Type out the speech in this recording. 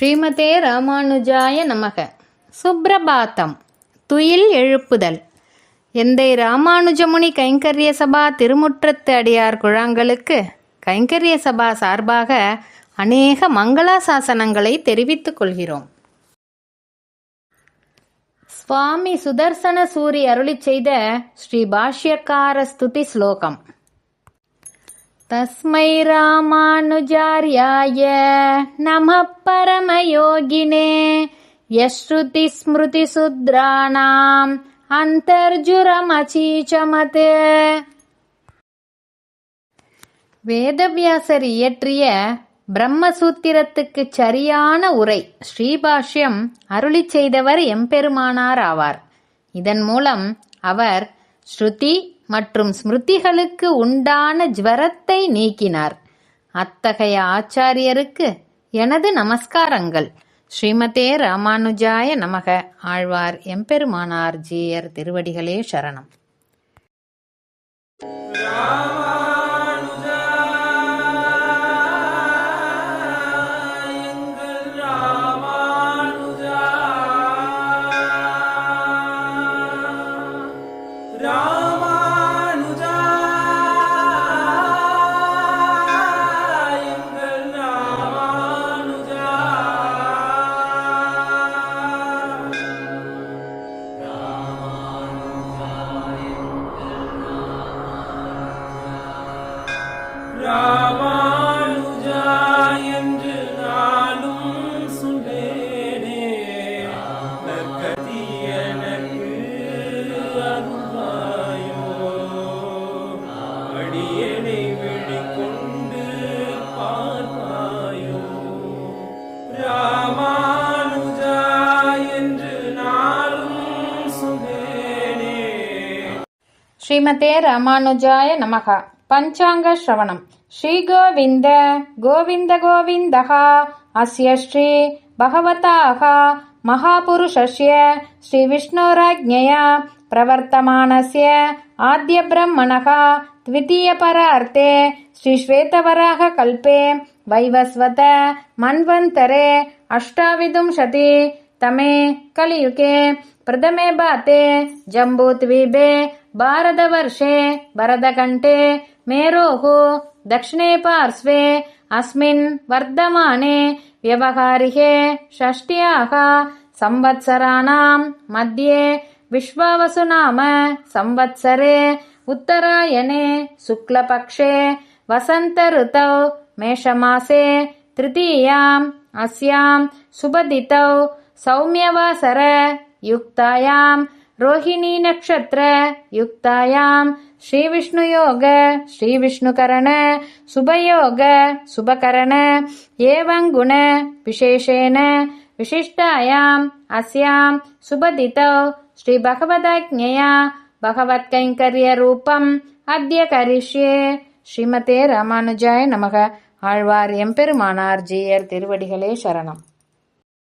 ஸ்ரீமதே ராமானுஜாய நமக. சுப்ரபாத்தம். துயில் எழுப்புதல். எந்தை ராமானுஜமுனி கைங்கரிய சபா திருமுற்றத்து அடியார் குழாங்களுக்கு கைங்கரிய சபா சார்பாக அநேக மங்களாசாசனங்களை தெரிவித்துக் கொள்கிறோம். சுவாமி சுதர்சன சூரி அருளிச் செய்த ஸ்ரீ பாஷ்யக்கார ஸ்துதி ஸ்லோகம். तस्मै रामानुजार्याय नमः परमयोगिने यश्रुतिस्मृतिसुद्राणाम् அந்தர்ஜுரமச்சீச்சமத் வேதவியாசர் இயற்றிய பிரம்மசூத்திரத்துக்கு சரியான உரை ஸ்ரீபாஷ்யம் அருளி செய்தவர் எம்பெருமானார் ஆவார் இதன் மூலம் அவர் ஸ்ருதி மற்றும் ஸ்மிருதிகளுக்கு உண்டான ஜ்வரத்தை நீக்கினார். அத்தகைய ஆச்சாரியருக்கு எனது நமஸ்காரங்கள். ஸ்ரீமதே ராமானுஜாய நமக. ஆழ்வார் எம்பெருமானார் ஜீயர் திருவடிகளே சரணம். ராமானுஜா என்று நாளும் அருள்வாயோ. அடியனை விழிக்கொண்டு ராமானுஜா என்று நாளும் ஸ்ரீமதே ராமானுஜாய நமகா. पञ्चाङ्गश्रवणम्। श्रीगोविन्द गोविन्द गोविन्दः अस्य श्री भगवताः महापुरुषस्य श्रीविष्णोराज्ञया प्रवर्तमानस्य आद्यब्रह्मणः द्वितीयपरार्थे श्रीश्वेतवराहकल्पे वैवस्वत मन्वन्तरे अष्टाविंशति तमे कलियुगे प्रथमे भाते जम्बूद्वीपे भारतवर्षे भरतकण्ठे मेरोः दक्षिणे पार्श्वे अस्मिन् वर्धमाने व्यवहारिके षष्ट्याः संवत्सराणां मध्ये विश्वावसु नाम संवत्सरे उत्तरायणे शुक्लपक्षे वसन्तऋतौ मेषमासे तृतीयाम् अस्यां सुबदितौ सौम्यवासर युक्तायां रोहिणीनक्षत्र युक्तायां श्रीविष्णुयोग श्रीविष्णुकरण शुभयोग शुभकरण एवं गुण विशेषेण विशिष्टायाम् अस्यां सुबदितौ श्रीभगवदाज्ञया भगवत्कैङ्कर्यरूपम् अद्य करिष्ये ஸ்ரீமதே ராமானுஜாய நமக ஆழ்வார் எம்பெருமானார் ஜீயர் திருவடிகளே சரணம்